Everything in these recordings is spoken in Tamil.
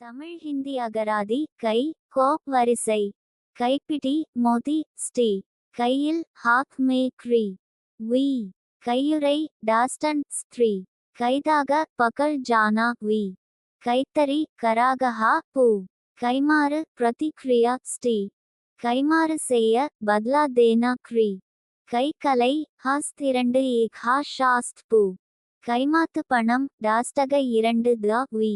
தமிழ் ஹிந்தி அகராதி கை கோப் வரிசை. கைப்பிடி மோதி ஸ்டி கையில் ஹாக் மே க்ரி. வி. கையுறை டாஸ்டன் ஸ்திரீ. கைதாக பகல் ஜானா வி. கைத்தறி கராகஹா பூ. கைமாறு பிரதிக்ரியா ஸ்டி கைமாறு செய்ய பத்லா தேனா க்ரி. கைக்கலை ஹஸ்த் இரண்டு ஏ ஹா ஷாஸ்த் பூ. கைமாத்து பணம் டாஸ்டக இரண்டு த வி.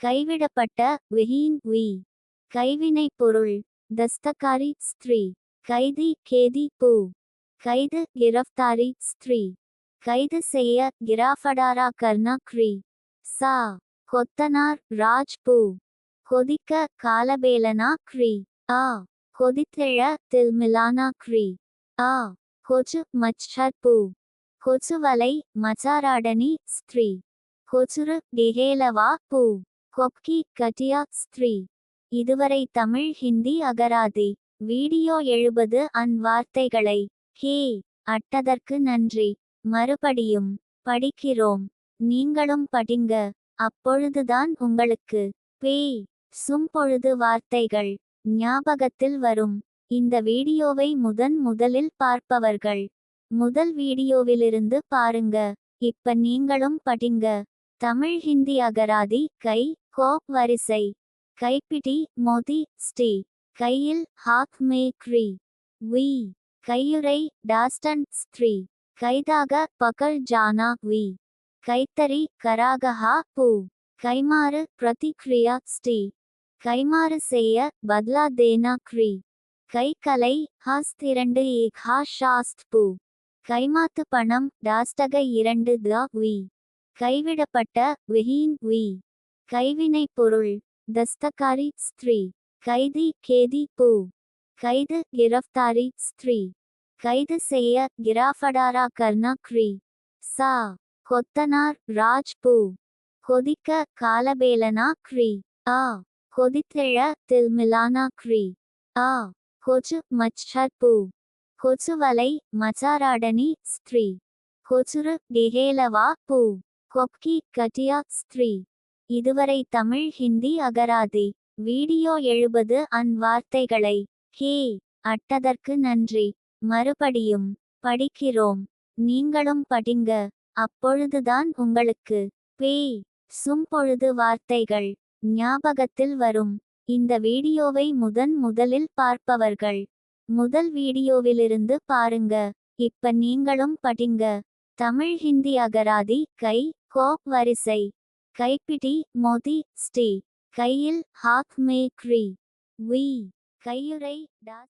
கைவிடப்பட்ட விஹீன் வி. கைவினை பொருள். தஸ்தகாரி ஸ்திரீ. கைதி கேதி பூ. கைது கிரஃப்தாரி ஸ்திரீ. கைது செய்ய கிராஃபடாரா கர்ணா க்ரீ. சா. கொத்தனார் ராஜ் பூ. கொதிக்க காலபேலனா க்ரி. ஆ. கொதித்தெழ தில்மிலானா க்ரி. ஆ. கொச்சு மச்சர் பூ. கொச்சுவலை மச்சாராடனி ஸ்திரீ. கொச்சுரு டிஹேலவா பூ. கொப்கி கட்டியா ஸ்திரீ. இதுவரை தமிழ் ஹிந்தி அகராதி. வீடியோ எழுபது அன் வார்த்தைகளை. ஹே அட்டதற்கு நன்றி. மறுபடியும் படிக்கிறோம். நீங்களும் படிங்க. அப்பொழுதுதான் உங்களுக்கு பே சும்பொழுது வார்த்தைகள் ஞாபகத்தில் வரும். இந்த வீடியோவை முதன் முதலில் பார்ப்பவர்கள். முதல் வீடியோவிலிருந்து பாருங்க. இப்ப நீங்களும் படிங்க. தமிழ் ஹிந்தி அகராதி கை கோப் வரிசை. கைப்பிடி மோதி ஸ்டீ கையில் ஹாக் மே க்ரி. வி. கையுறை டாஸ்டன் ஸ்திரீ. கைதாக பகல் ஜானா வி. கைத்தறி கராகஹா பூ. கைமாறு பிரதிக்ரியா ஸ்டி கைமாறு செய்ய பத்லா தேனா க்ரி. கைக்கலை ஹாஸ்த் இரண்டு ஏக் ஹா ஷாஸ்த் பூ. கைமாத்து பணம் டாஸ்டக இரண்டு த வி. கைவிடப்பட்ட விஹீன் வி. கைவினை பொருள். தஸ்தகாரி ஸ்திரீ. கைதி கேதி பூ. கைது கிரஃப்தாரி ஸ்திரீ. கைது செய்ய கிராஃபடாரா கர்ணா க்ரீ. சா. கொத்தனார் ராஜ் பூ. கொதிக்க காலபேலனா க்ரி. ஆ. கொதித்தெழ தில்மிலானா க்ரி. ஆ. கொச்சு மச்சர் பூ. கொச்சுவலை மச்சாராடனி ஸ்திரீ. கொச்சுரு டிஹேலவா பூ. கொப்கி கட்டியா ஸ்திரீ. இதுவரை தமிழ் ஹிந்தி அகராதி. வீடியோ எழுபது அன் வார்த்தைகளை. ஹே அட்டதற்கு நன்றி. மறுபடியும் படிக்கிறோம். நீங்களும் படிங்க. அப்பொழுதுதான் உங்களுக்கு பே. சும்பொழுது வார்த்தைகள் ஞாபகத்தில் வரும். இந்த வீடியோவை முதன் முதலில் பார்ப்பவர்கள். முதல் வீடியோவிலிருந்து பாருங்க. இப்ப நீங்களும் படிங்க. தமிழ் ஹிந்தி அகராதி கை கோப் வரிசை. கைப்பிடி மோதி ஸ்டீ கையில் ஹாக் மே க்ரீ. வி. கையுறை டாஸ்